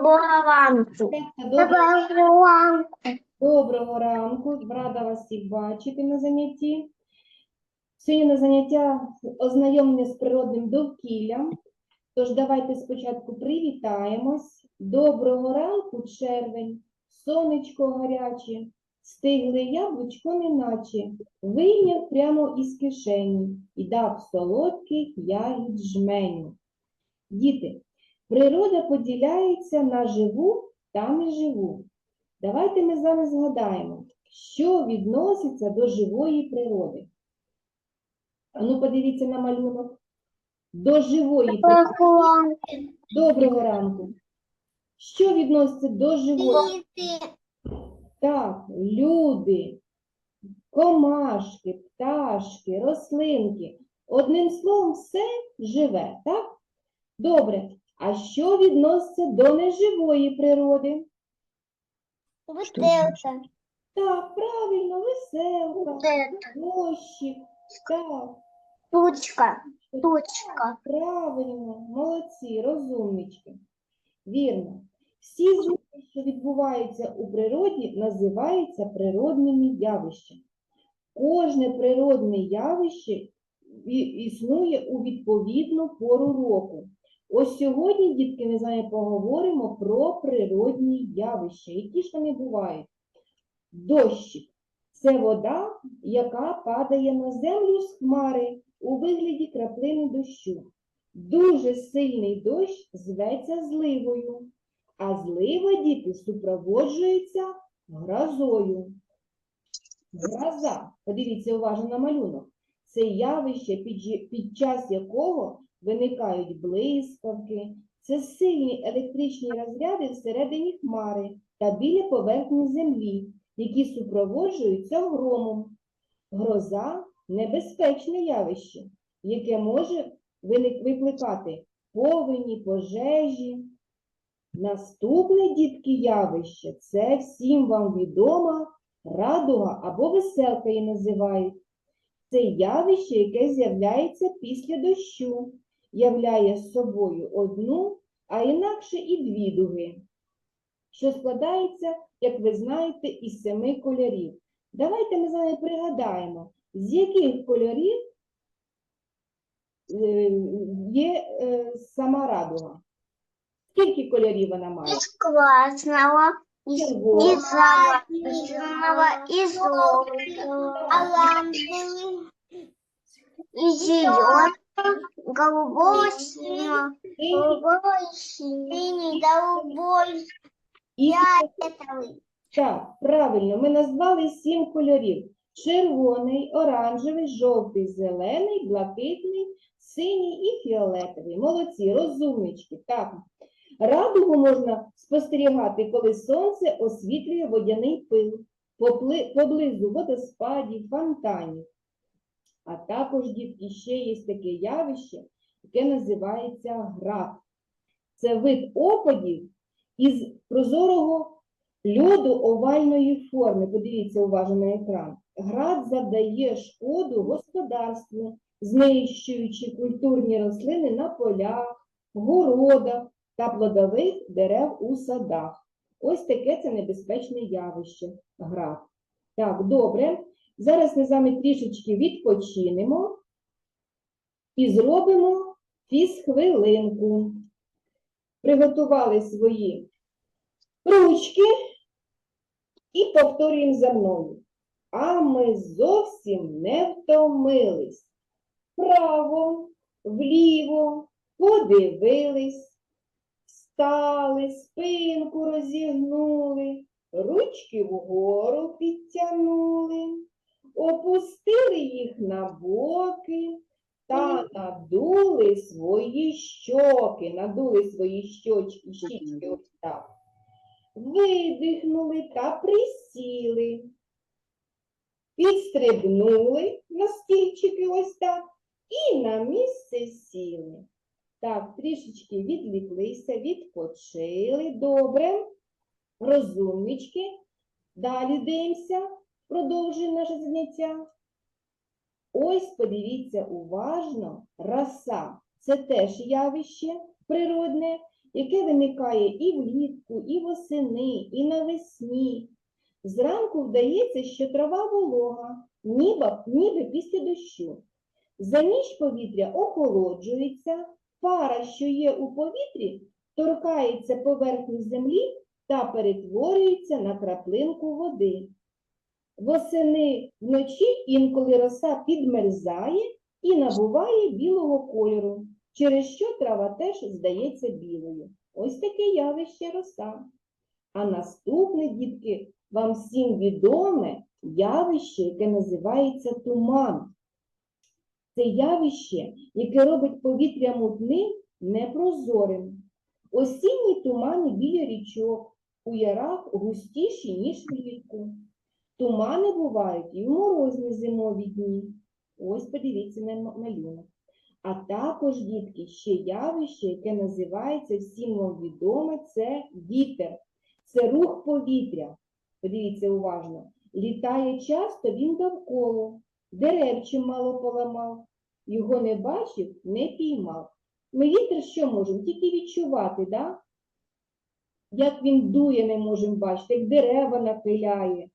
Доброго ранку. Доброго, ранку. доброго ранку. Рада вас всіх бачити на занятті. Сьогодні на заняття ознайомлення з природним довкіллям. Тож давайте спочатку привітаємось. Доброго ранку, червень, сонечко гаряче, стигле яблучко неначе, вийняв прямо із кишені і дав солодких ягід жменю. Діти, природа поділяється на живу та неживу. Давайте ми з вами згадаємо, що відноситься до живої природи. А ну подивіться на малюнок. До живої природи. Доброго ранку. Що відноситься до живої? Так, люди, комашки, пташки, рослинки. Одним словом, все живе, так? Добре. А що відноситься до неживої природи? Бутылка. Так, правильно, веселка, дощик, так, Тучка. Тучка. правильно, молодці, розумнички. Вірно. Всі звуки, що відбуваються у природі, називаються природними явищами. Кожне природне явище існує у відповідну пору року. Ось сьогодні, дітки, ми з вами поговоримо про природні явища. Які ж вони бувають? Дощик це вода, яка падає на землю з хмари у вигляді краплини дощу. Дуже сильний дощ зветься зливою, а злива, діти, супроводжується грозою. Гроза, подивіться уважно на малюнок. Це явище, під, час якого виникають блискавки. Це сильні електричні розряди всередині хмари та біля поверхні землі, які супроводжуються громом. Гроза небезпечне явище, яке може викликати повені, пожежі. Наступне дітки явище це всім вам відома радуга або веселка її називають. Це явище, яке з'являється після дощу, являє собою одну, а інакше і дві дуги, що складається, як ви знаєте, із семи кольорів. Давайте ми з вами пригадаємо, з яких кольорів е, є е, сама радуга. Скільки кольорів вона має? Из красного, из Червоного. зеленого, из желтого, оранжевого, из зеленого, голубого, синего, голубого, синий, голубой, і фиолетовый. Так, правильно, ми назвали сім кольорів: червоний, оранжевий, жовтий, зелений, блакитний, синій і фіолетовий. Молодці, розумнички. Так. Радугу можна спостерігати, коли сонце освітлює водяний пил поблизу водоспадів, фонтанів. А також, дітки, ще є таке явище, яке називається град. Це вид опадів із прозорого льоду овальної форми. Подивіться уважно на екран. Град завдає шкоду господарству, знищуючи культурні рослини на полях, городах та плодових дерев у садах. Ось таке це небезпечне явище град. Так, добре. Зараз ми з вами трішечки відпочинемо і зробимо фізхвилинку. Приготували свої ручки і повторюємо за мною. А ми зовсім не втомились. Вправо, вліво, подивились, встали, спинку розігнули, ручки вгору підтягнули, опустили їх на боки та надули свої щоки, надули свої щочки, щічки ось так видихнули та присіли. Підстрибнули на стільчики ось так і на місце сіли. Так, трішечки відвіклися, відпочили. Добре. Розумнички. Далі дивимося, продовжуємо наше заняття. Ось подивіться уважно, роса. Це теж явище природне, яке виникає і влітку, і восени, і навесні. Зранку вдається, що трава волога, ніби, ніби після дощу. За ніч повітря охолоджується, пара, що є у повітрі, торкається поверхні землі та перетворюється на краплинку води. Восени вночі інколи роса підмерзає і набуває білого кольору, через що трава теж здається білою. Ось таке явище роса. А наступне, дітки, вам всім відоме явище, яке називається туман. Це явище, яке робить повітря мутним, непрозорим. Осінні тумани біля річок, у ярах густіші, ніж влітку. Тумани бувають і в морозні зимові дні. Ось подивіться на малюнок. А також, дітки, ще явище, яке називається всім вам відоме, це вітер. Це рух повітря. Подивіться уважно. Літає часто він довкола, дерев чимало поламав, його не бачив, не піймав. Ми вітер що можемо? Тільки відчувати, да? як він дує, не можемо бачити, як дерева нахиляє.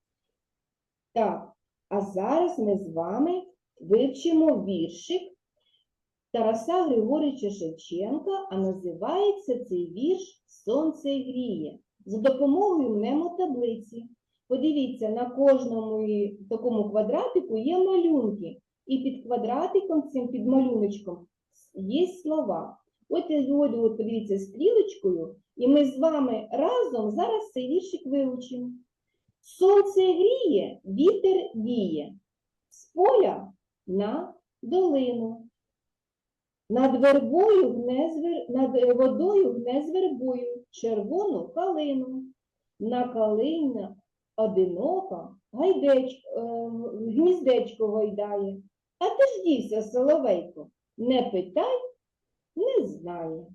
Так, а зараз ми з вами вивчимо віршик Тараса Григорича Шевченка, а називається цей вірш Сонце гріє за допомогою мнемотаблиці. Подивіться, на кожному такому квадратику є малюнки, і під квадратиком, цим під малюночком, є слова. От я зводю, от подивіться, стрілочкою, і ми з вами разом зараз цей віршик вивчимо. Сонце гріє, вітер віє, з поля на долину. Над вербою гне звер... над водою гне з вербою червону калину. На калина одинока гайдеч... е, гніздечко гойдає. А ти ж дівся, соловейко, не питай, не знає.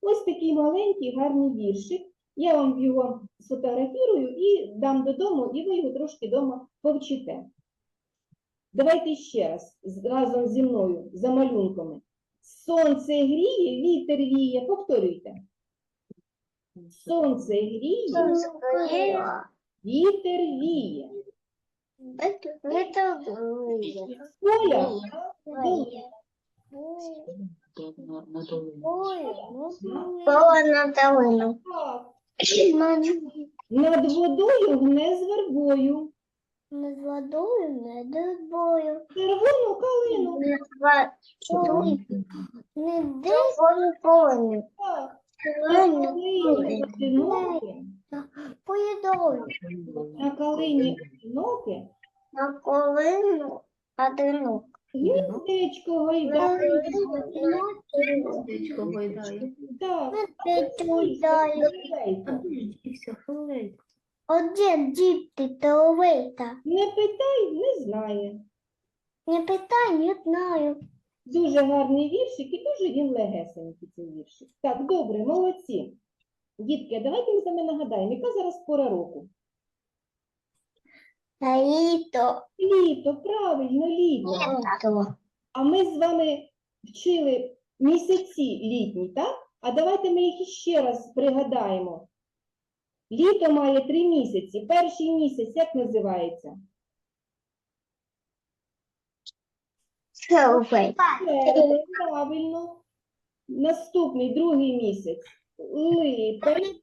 Ось такий маленький гарний віршик. Я вам його сфотографірую і дам додому, і ви його трошки вдома повчите. Давайте ще раз разом зі мною за малюнками. Сонце гріє, вітер віє. Повторюйте. Сонце гріє, вітер віє. Это З поля на долину. Над водою гне з вербою. Над водою, над тобою. Червону калину. Не на калині одиноке, поїдою. на калині одиноке, На колину одинок. Гніздечко гайдає. Так, соловейко. Один діти таловита. Не питай, не знає. Не питай, не знаю. Дуже гарний віршик і дуже він легесенький цей віршик. Так, добре, молодці. Дітки, а давайте ми з вами нагадаємо, яка зараз пора року? Літо. Літо, правильно, літо. Літо. А ми з вами вчили місяці літні, так? А давайте ми їх ще раз пригадаємо. Літо має три місяці. Перший місяць як називається? Правильно. Наступний, другий місяць. Липень,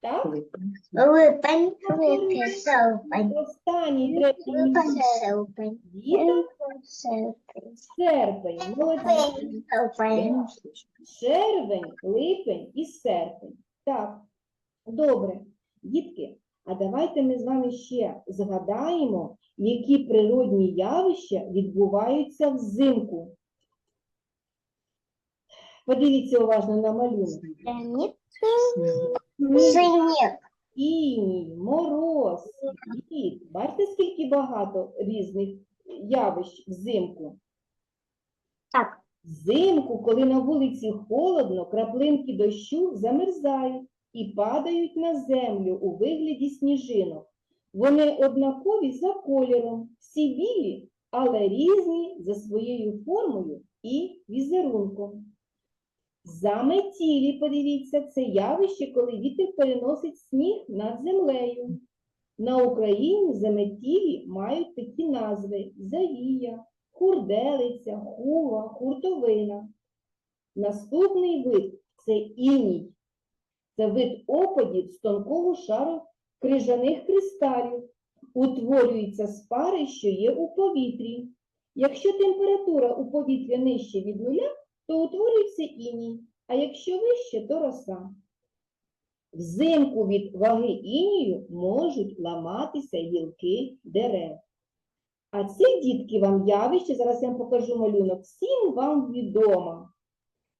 так? Липень. Липень. Серпень. Останній, третій місяць. Серпень. Літо, Серпень. серпень. Молодці. Серпень. Червень, липень і серпень. Так, добре. Дітки, а давайте ми з вами ще згадаємо, які природні явища відбуваються взимку. Подивіться уважно на малюнок. Сніг. Сніг. Іній, мороз, лід. Бачите, скільки багато різних явищ взимку? Так. Взимку, коли на вулиці холодно, краплинки дощу замерзають і падають на землю у вигляді сніжинок. Вони однакові за кольором, всі білі, але різні за своєю формою і візерунком. Заметілі, подивіться, це явище, коли вітер переносить сніг над землею. На Україні заметілі мають такі назви: завія, хурделиця, хува, хуртовина. Наступний вид це іній. Це вид опадів з тонкого шару крижаних кристалів. Утворюється з пари, що є у повітрі. Якщо температура у повітря нижче від нуля, то утворюється іній, а якщо вище, то роса. Взимку від ваги інію можуть ламатися гілки дерев. А це, дітки, вам явище, зараз я вам покажу малюнок, всім вам відомо.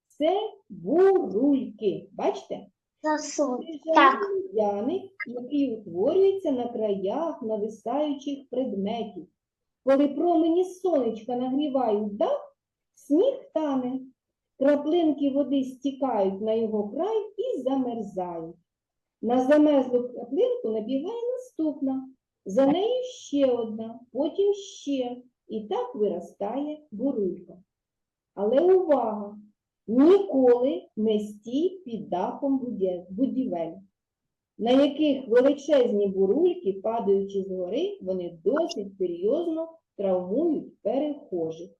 Це бурульки. Бачите? Людяник, який утворюється на краях нависаючих предметів. Коли промені сонечка нагрівають дах, сніг тане, краплинки води стікають на його край і замерзають. На замерзлу краплинку набігає наступна, за нею ще одна, потім ще, і так виростає бурулька. Але увага! Ніколи не стій під дахом будівель, на яких величезні бурульки, падаючи з гори, вони досить серйозно травмують перехожих.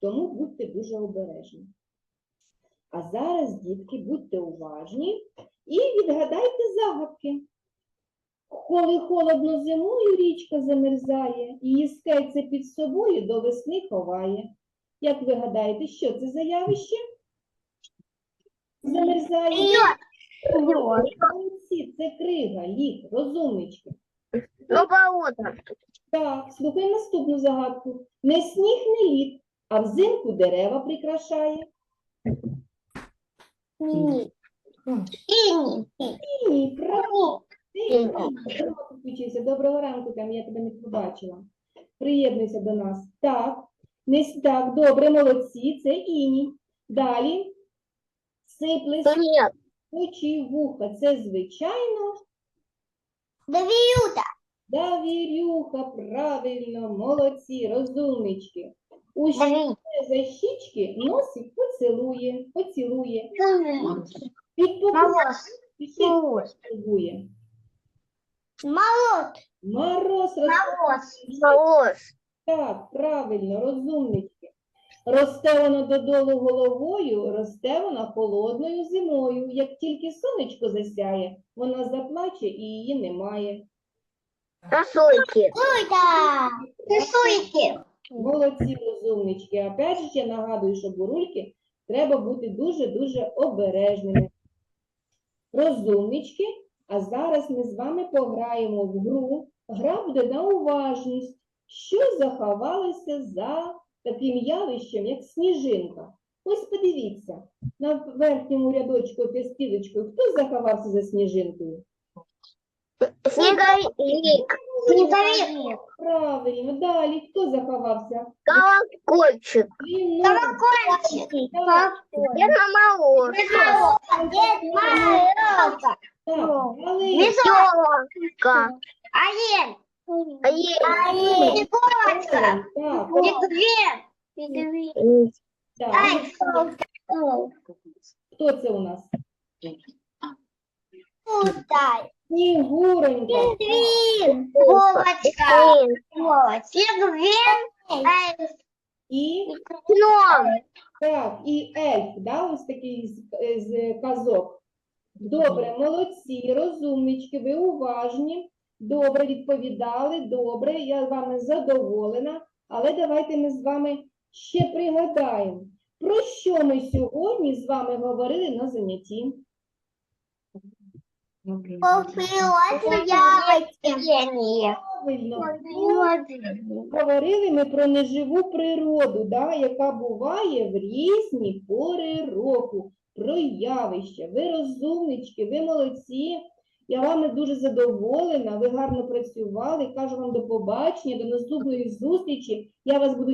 Тому будьте дуже обережні. А зараз, дітки, будьте уважні і відгадайте загадки. Коли холодно зимою річка замерзає, її скельце під собою до весни ховає. Як ви гадаєте, що це за явище? Замерзає. Це крига, лід, розумнички. Так, слухай наступну загадку. Не сніг, не лід, а взимку дерева прикрашає. Ні. Іні. Ні, правильно. Ти Доброго ранку, там я тебе не побачила. Приєднуйся до нас. Так, не так, добре, молодці, це іній. Далі. Сипле Нет. очі вуха. Це звичайно Давіюта. Давірюха, правильно, молодці, розумнички. У Даві. за щічки носик поцілує, поцілує, під попу поцілує. Мороз. Мороз Мороз. Так, правильно, розумнички. Росте воно додолу головою, росте вона холодною зимою. Як тільки сонечко засяє, вона заплаче і її немає. Сосульки. Рисуйте. Молодці розумнички. Опять же, я нагадую, що бурульки треба бути дуже-дуже обережними. Розумнички, а зараз ми з вами пограємо в гру. Гра буде на уважність, що заховалося за таким явищем, як сніжинка. Ось подивіться, на верхньому рядочку під хто заховався за сніжинкою? Снеговик. Снеговик. Правильно, далі хто заховався? Колокольчик. Він Колокольчик. Дед Мороз. Дед Мороз. Так, далі. Елка. Олень. Олень. Снегурочка. Так, Медведь. так. Ай, Хто це у нас? Путай. Снігуренька. Пингвин. Вовочка. Пингвин. І Гном. так, і ельф, да, ось такий з, з казок. Добре, молодці, розумнички, ви уважні. Добре відповідали, добре, я вами задоволена. Але давайте ми з вами ще пригадаємо, про що ми сьогодні з вами говорили на занятті. Правильно, Говорили ми про неживу природу, да, яка буває в різні пори року, про явища. Ви розумнички, ви молодці. Я вами дуже задоволена, ви гарно працювали. Кажу вам до побачення, до наступної зустрічі. Я вас буду